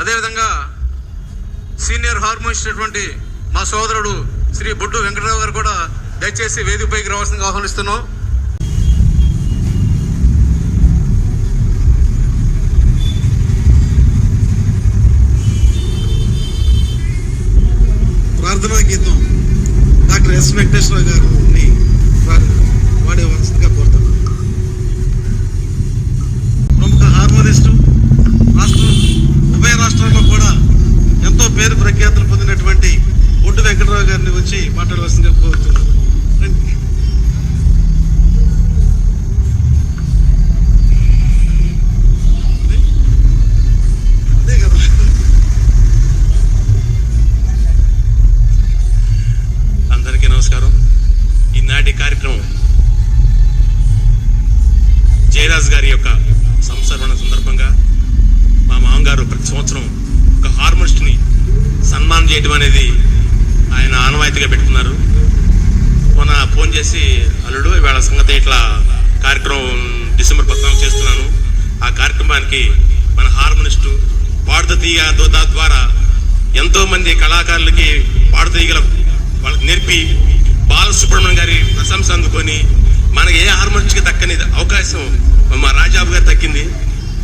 అదేవిధంగా senior harmonist అటువంటి మా సోదరుడు శ్రీ బొడ్డు వెంకటరావు గారు కూడా దయచేసి వేదికపైకి రావాల్సిందిగా ఆహ్వానిస్తున్నాం. ప్రార్థనా గీతం డాక్టర్ ఎస్ వెంకటేశ్వర గారిని వాడేవలసిందిగా కోరుతున్నాను ప్రముఖ హార్మోనిస్టు రాష్ట్రం ఉభయ రాష్ట్రాల్లో కూడా ఎంతో పేరు ప్రఖ్యాతులు పొందినటువంటి ఒడ్డు వెంకటరావు గారిని వచ్చి మాట్లాడవలసిందిగా కోరుతున్నాను. అదే అందరికీ నమస్కారం. ఈనాటి కార్యక్రమం జయరాజ్ గారి యొక్క సంసరణ సందర్భంగా మా మామగారు ప్రతి సంవత్సరం ఒక హార్మోనిస్ట్ని చేయడం అనేది ఆయన ఆనవాయితీగా పెట్టుకున్నారు. మొన్న ఫోన్ చేసి అల్లుడు ఇవాళ సంగతి ఇట్లా కార్యక్రమం డిసెంబర్ పద్నాలుగు చేస్తున్నాను. ఆ కార్యక్రమానికి మన హార్మోనిస్టు పాడుతీయ దోదా ద్వారా ఎంతో మంది కళాకారులకి పాడుత తీగల వాళ్ళకి నేర్పి బాలసుబ్రహ్మణ్యం గారి ప్రశంస అందుకొని మనకి ఏ హార్మోనిస్ట్కి దక్కని అవకాశం మా రాజాబు గారు దక్కింది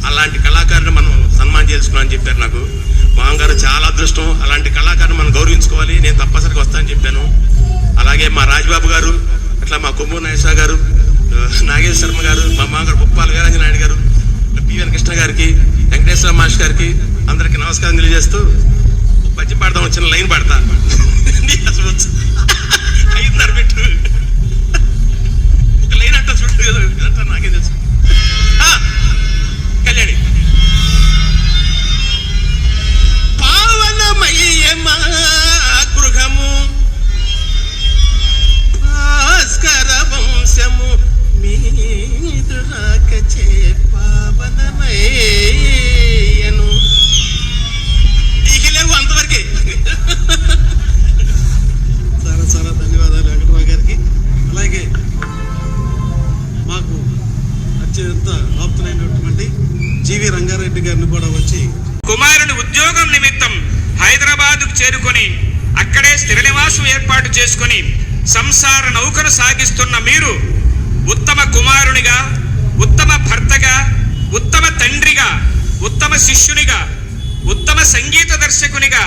అలాంటి కళాకారుని మనం సన్మానం చేసుకున్నాం అని చెప్పారు నాకు. మామగారు అదృష్టం అలాంటి కళాకారుని మనం గౌరవించుకోవాలి. నేను తప్పనిసరిగా వస్తానని చెప్పాను. అలాగే మా రాజ్బాబు గారు అట్లా మా కొమ్ము నాగేశ్వర గారు నాగేశ్వర శర్మ గారు మా మామగారు బొప్పాల వీరాంజన నాయుడు గారు పివన్ కృష్ణ గారికి వెంకటేశ్వర మాస్టర్ గారికి అందరికి నమస్కారం తెలియజేస్తూ ఒక పద్యం పాడదాం వచ్చిన లైన్ పాడతా. అత్యంత ఆప్తులైనటువంటి జీవి రంగారెడ్డి గారిని కూడా వచ్చి కుమారుని ఉద్యోగం నిమిత్తం హైదరాబాద్కు చేరుకొని అక్కడే స్థిర నివాసం ఏర్పాటు చేసుకొని సంసార నౌకను సాగిస్తున్న మీరు ఉత్తమ కుమారునిగా ఉత్తమ భర్తగా ఉత్తమ తండ్రిగా ఉత్తమ శిష్యునిగా ఉత్తమ సంగీత దర్శకునిగా